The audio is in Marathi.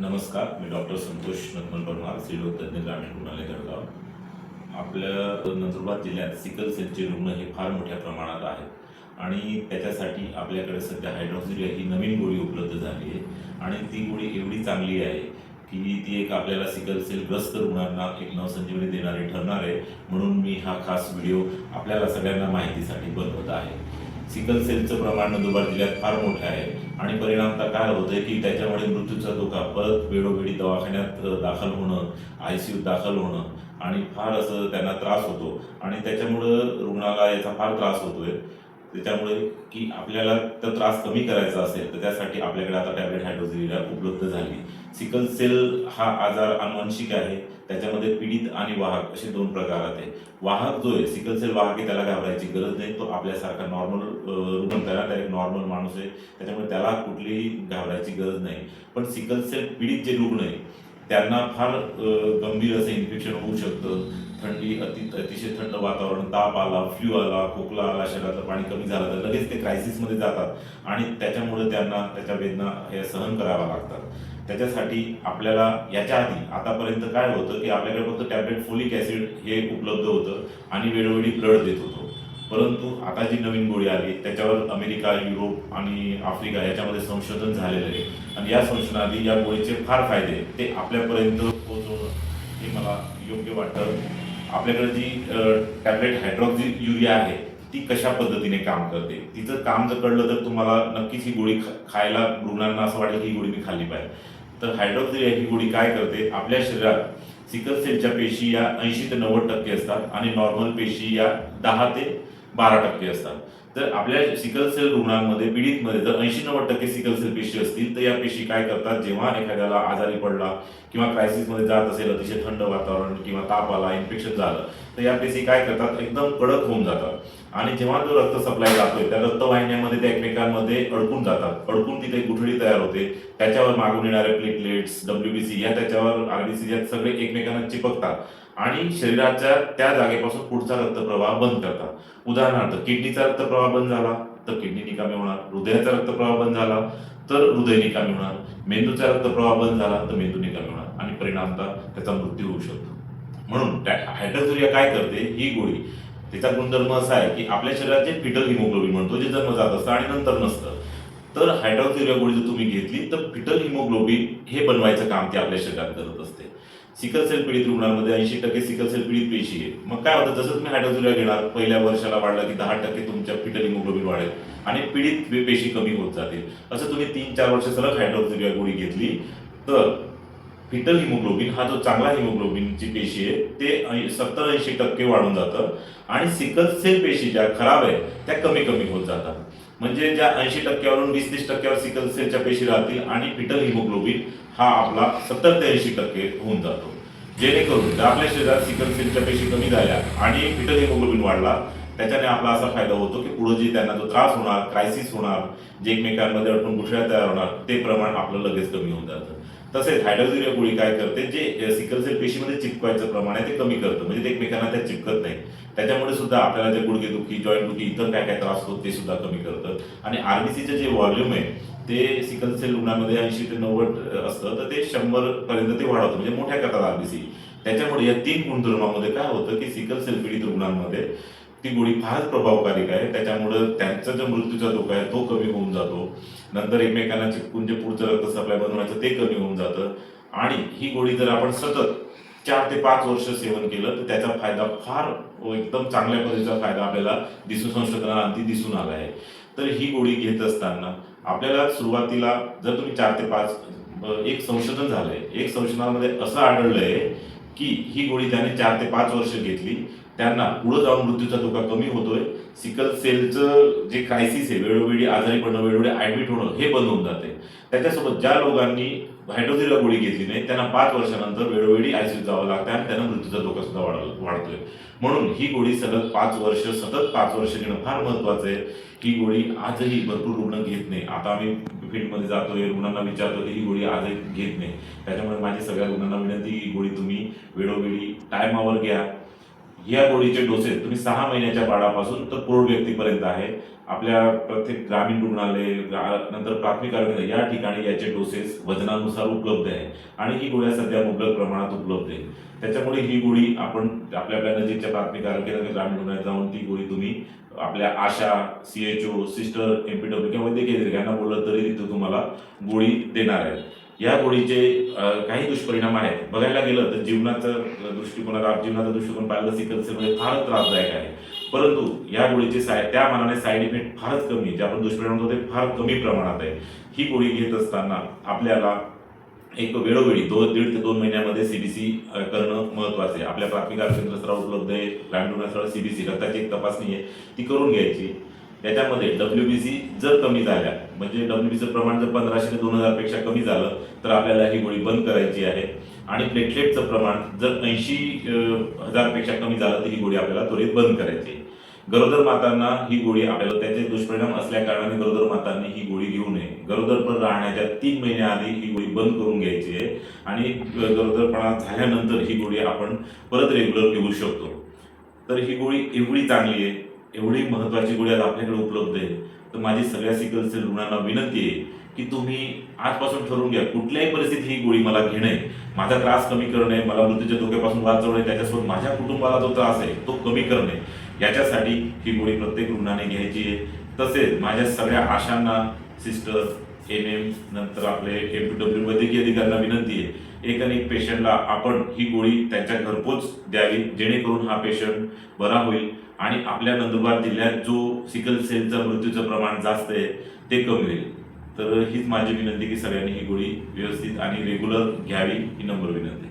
नमस्कार मी डॉक्टर संतोष नकमल परमार स्त्रीरोग तज्ज्ञ ग्रामीण रुग्णालय जळगाव. आपल्या नंदुरबार जिल्ह्यात सिकल सेलचे रुग्ण हे फार मोठ्या प्रमाणात आहेत. आणि त्याच्यासाठी आपल्याकडे सध्या हायड्रोक्सिलिया ही नवीन गोळी उपलब्ध झाली आहे. आणि ती गोळी एवढी चांगली आहे की ती एक आपल्याला सिकल सेल ग्रस्त रुग्णांना एक नवसंजीवनी देणारी ठरणार आहे. म्हणून मी हा खास व्हिडिओ आपल्याला सगळ्यांना माहितीसाठी बनवत आहे. सिकल सेलचं प्रमाण नंदुरबार जिल्ह्यात फार मोठं आहे. आणि परिणामता काय होतंय की त्याच्यामुळे मृत्यूचा धोका परत वेळोवेळी दवाखान्यात दाखल होणं आय सी यूत दाखल होणं आणि फार असं त्यांना त्रास होतो. आणि त्याच्यामुळं रुग्णाला याचा फार त्रास होतोय. त्याच्यामुळे की आपल्याला तर त्रास कमी करायचा असेल तर त्यासाठी आपल्याकडे आता टॅबलेट हायड्रोझिलिया उपलब्ध झाली. सिकल सेल हा आजार अनुवंशिक आहे त्याच्यामध्ये पीडित आणि वाहक असे दोन प्रकारात आहे वाहक जो आहे सिकल सेल वाहक आहे त्याला घाबरायची गरज नाही. तो आपल्यासारखा नॉर्मल रुग्ण त्याला त्या एक नॉर्मल माणूस आहे. त्याच्यामुळे त्याला कुठलीही घाबरायची गरज नाही. पण सिकल सेल पीडित जे रुग्ण आहे त्यांना फार गंभीर असं इन्फेक्शन होऊ शकतं. थंडी अति अतिशय थंड वातावरण ताप आला फ्ल्यू आला खोकला आला शरीरातलं पाणी कमी झालं तर लगेच ते क्रायसिसमध्ये जातात. आणि त्याच्यामुळे त्यांना त्याच्या वेदना हे सहन कराव्या लागतात. त्याच्यासाठी आपल्याला याच्या आधी आतापर्यंत काय होतं की आपल्याकडे फक्त टॅबलेट फोलिक ॲसिड हे उपलब्ध होतं आणि वेळोवेळी ब्लड देत होतो. परंतु आता जी नवीन गोळी आली त्याच्यावर अमेरिका युरोप आणि आफ्रिका याच्यामध्ये संशोधन झालेलं आहे. आणि या संशोधनाआधी या गोळीचे फार फायदे ते आपल्यापर्यंत पोहोचवणं हे मला योग्य वाटतं. आपल्याकडे जी टॅबलेट हायड्रॉक्झी युरिया आहे ती कशा पद्धतीने काम करते? तिचं काम जर कळलं तर तुम्हाला नक्कीच ही गोळी खा- खायला रुग्णांना असं वाटेल की ही गोळी मी खाल्ली पाहिजे. तर हायड्रॉक्झिलिया ही गोळी काय करते? आपल्या शरीरात सिकल सेलच्या पेशी या ऐंशी ते नव्वद टक्के असतात आणि नॉर्मल पेशी या दहा ते बारा टक्के असतात. तर आपल्या सिकल सेल रुग्णांमध्ये पीडितमध्ये जर ऐंशी नव्वद टक्के सिकल सेल पेशी असतील तर या पेशी काय करतात? जेव्हा एखाद्याला आजारी पडला किंवा क्रायसिसमध्ये जात असेल अतिशय थंड वातावरण किंवा ताप आला इन्फेक्शन झालं तर या पेशी काय करतात? एकदम कडक होऊन जातात. आणि जेव्हा जो रक्त सप्लाय जातोय त्या रक्तवाहिन्यामध्ये त्या एकमेकांमध्ये अडकून जातात. अडकून तिथे गुठळी तयार होते. त्याच्यावर मागून येणारे प्लेटलेट्स डब्ल्यूबीसी या त्याच्यावर आरबीसी या सगळे एकमेकांना चिपकतात. आणि शरीराच्या त्या जागेपासून पुढचा रक्तप्रवाह बंद करतात. उदाहरणार्थ किडनीचा रक्तप्रवाह बंद झाला तर किडनी निकामी होणार. हृदयाचा रक्तप्रवाह बंद झाला तर हृदय निकामी होणार. मेंदूचा रक्तप्रवाह बंद झाला तर मेंदू निकामी होणार. आणि परिणामता त्याचा मृत्यू होऊ शकतो. म्हणून हायड्रोथुरिया काय करते? ही गोळी. त्याचा गुणधर्म असा आहे की आपल्या शरीरात जे फिटल हिमोग्लोबिन म्हणतो जे जन्म जात असतं आणि नंतर नसतं. तर हायड्रोथुरिया गोळी जर तुम्ही घेतली तर फिटल हिमोग्लोबिन हे बनवायचं काम ते आपल्या शरीरात करत असते. सिकल सेल पीडित रुग्णांमध्ये ऐंशी टक्के सिकल सेल पीडित पेशी आहे मग काय होतं? जसं तुम्ही हायड्रोक्सिलिया घेणार पहिल्या वर्षाला वाढला की दहा टक्के तुमच्या फिटल हिमोग्लोबिन वाढेल आणि पीडित पेशी कमी होत जातील. असं तुम्ही तीन चार वर्ष सलग हायड्रोक्सिलिया गोळी घेतली. तर फिटल हिमोग्लोबिन हा जो चांगला हिमोग्लोबिनची पेशी आहे ते सत्तर ऐंशी टक्के वाढून जातं. आणि सिकल सेल पेशी ज्या खराब आहे त्या कमी कमी होत जातात. म्हणजे ज्या ऐंशी टक्क्यावरून वीस तीस टक्क्यावर सिकल सेलच्या पेशी राहतील आणि पिटल हिमोग्लोबिन हा आपला सत्तर ते ऐंशी टक्के होऊन जातो. जेणेकरून जर आपल्या शरीरात सिकल सेलच्या पेशी कमी झाल्या आणि पिटल हिमोग्लोबिन वाढला त्याच्याने आपला असा फायदा होतो की पुढे जे त्यांना जो त्रास होणार क्रायसिस होणार जे एकमेकांमध्ये अडकून गुठळ्या तयार होणार ते प्रमाण आपलं लगेच कमी होऊन जातं. तसेच हायड्रोझिलिया गोळी काय करते? जे सिकल सेल पेशीमध्ये चिपकायचं प्रमाण आहे ते कमी करतं. म्हणजे ते एकमेकांना त्या चिपकत नाही. त्याच्यामुळे सुद्धा आपल्याला जे गुडघेदुखी जॉईंट दुखी इतर काय काय त्रास होत ते सुद्धा कमी करतं. आणि आरबीसीचं जे व्हॉल्यूम आहे ते सिकल सेल रुग्णांमध्ये ऐंशी ते नव्वद असतं. तर ते शंभर पर्यंत ते वाढवतं. म्हणजे मोठ्या करतात आरबीसी त्याच्यामुळे या तीन गुणधर्मामध्ये काय होतं की सिकल सेल पीडित रुग्णांमध्ये ती गोळी फारच प्रभावकारी आहे. त्याच्यामुळं त्यांचा जो मृत्यूचा धोका आहे तो कमी होऊन जातो. नंतर एकमेकांना चिपकून जे पुढचं रक्त सप्लाय बनवायचं ते कमी होऊन जातं. आणि ही गोळी जर आपण सतत चार ते पाच वर्ष सेवन केलं तर त्याचा फायदा फार एकदम चांगल्या पद्धतीचा फायदा आपल्याला दिसून संशोधनाअंती दिसून आला आहे. तर ही गोळी घेत असताना आपल्याला सुरुवातीला जर तुम्ही चार ते पाच एक संशोधन झालंय एक संशोधनामध्ये असं आढळलंय की ही गोळी त्याने चार ते पाच वर्ष घेतली. त्यांना पुढे जाऊन मृत्यूचा धोका कमी होतोय. सिकल सेलचं जे क्रायसिस आहे वेळोवेळी आजारी पडणं वेळोवेळी ऍडमिट होणं हे बंद होऊन जाते. त्याच्यासोबत ज्या लोकांनी हायड्रोझिलिया गोळी घेतली नाही त्यांना पाच वर्षानंतर वेळोवेळी आयसीयू जावं लागतं आणि त्यांना मृत्यूचा धोका सुद्धा वाढ वाढतोय. म्हणून ही गोळी सलग पाच वर्ष सतत पाच वर्ष घेणं फार महत्वाचं आहे. ही गोळी आजही भरपूर रुग्ण घेत नाही. आता आम्ही फील्डमध्ये जातोय रुग्णांना विचारतो की ही गोळी आजही घेत नाही. त्याच्यामुळे माझी सगळ्या रुग्णांना विनंती ही गोळी तुम्ही वेळोवेळी टायमावर घ्या. या गोळीचे डोसेस तुम्ही सहा महिन्याच्या बाळापासून तर प्रौढ व्यक्तीपर्यंत आहे. आपल्या प्रत्येक ग्रामीण रुग्णालय नंतर प्राथमिक आरोग्य या ठिकाणी याचे डोसेस वजनानुसार उपलब्ध आहे. आणि ही गोळ्या सध्या मुबलक प्रमाणात उपलब्ध आहे त्याच्यामुळे ही गोळी आपण आपल्या आपल्या नजीकच्या प्राथमिक आरोग्य ग्रामीण रुग्णालयात जाऊन ती गोळी तुम्ही आपल्या आशा सीएचओ सिस्टर एमपीडब्ल्यू किंवा वैद्यकीय यांना बोललं तरी तिथं तुम्हाला गोळी देणार आहे या गोळीचे काही दुष्परिणाम आहेत. बघायला गेलं तर जीवनाचं दृष्टिकोनाला जीवनाचा दृष्टिकोन पाहिलं सिकलसेलमध्ये म्हणजे फारच त्रासदायक आहे. परंतु या गोळीचे साय त्या मानाने साईड इफेक्ट फारच कमी जे आपण दुष्परिणाम होतो ते फार कमी प्रमाणात आहे. ही गोळी घेत असताना आपल्याला एक वेळोवेळी दोन दीड ते दोन महिन्यामध्ये सीबीसी करणं महत्वाचं आहे. आपल्या प्राथमिक आरोग्य केंद्र उपलब्ध आहे. ग्रामीण रुग्णालयात सीबीसी रक्ताची एक तपासणी आहे. ती करून घ्यायची. त्याच्यामध्ये डब्ल्यूबीसी जर कमी झाल्या म्हणजे डब्ल्यूबीसीचं प्रमाण जर पंधराशे ते दोन हजारपेक्षा कमी झालं तर आपल्याला ही गोळी बंद करायची आहे. आणि प्लेटलेटचं प्रमाण जर ऐंशी हजारपेक्षा कमी झालं तर ही गोळी आपल्याला त्वरित बंद करायची आहे. गरोदर मातांना ही गोळी आपल्याला त्याचे दुष्परिणाम असल्या कारणाने गरोदर मातांनी ही गोळी घेऊ नये. गरोदरपण राहण्याच्या तीन महिन्याआधी ही गोळी बंद करून घ्यायची आहे. आणि गरोदरपणा झाल्यानंतर ही गोळी आपण परत रेग्युलर घेऊ शकतो. तर ही गोळी एवढी चांगली आहे एवढी महत्वाची गोळी आज आपल्याकडे उपलब्ध आहे. तर माझी सगळ्या सिकल सेल रुग्णांना विनंती आहे की तुम्ही आजपासून ठरवून घ्या कुठल्याही परिस्थितीत ही गोळी मला घेणे माझा त्रास कमी करणे मला मृत्यूच्या धोक्यापासून वाचवणे त्याच्यासोबत माझ्या कुटुंबाला जो त्रास आहे तो कमी करणे याच्यासाठी ही गोळी प्रत्येक रुग्णाने घ्यायची आहे. तसेच माझ्या सगळ्या आशांना सिस्टर्स एन एम नंतर आपले एम पी डब्ल्यू वैद्यकीय अधिकाऱ्यांना विनंती आहे एक आणि एक पेशंटला आपण ही गोळी त्यांच्या घरपोच द्यावी जेणेकरून हा पेशंट बरा होईल आणि आपल्या नंदुरबार जिल्ह्यात जो सिकल सेलचा मृत्यूचं प्रमाण जास्त आहे ते कमी होईल. तर हीच माझी विनंती की सगळ्यांनी ही गोळी व्यवस्थित आणि रेग्युलर घ्यावी ही नंबर विनंती.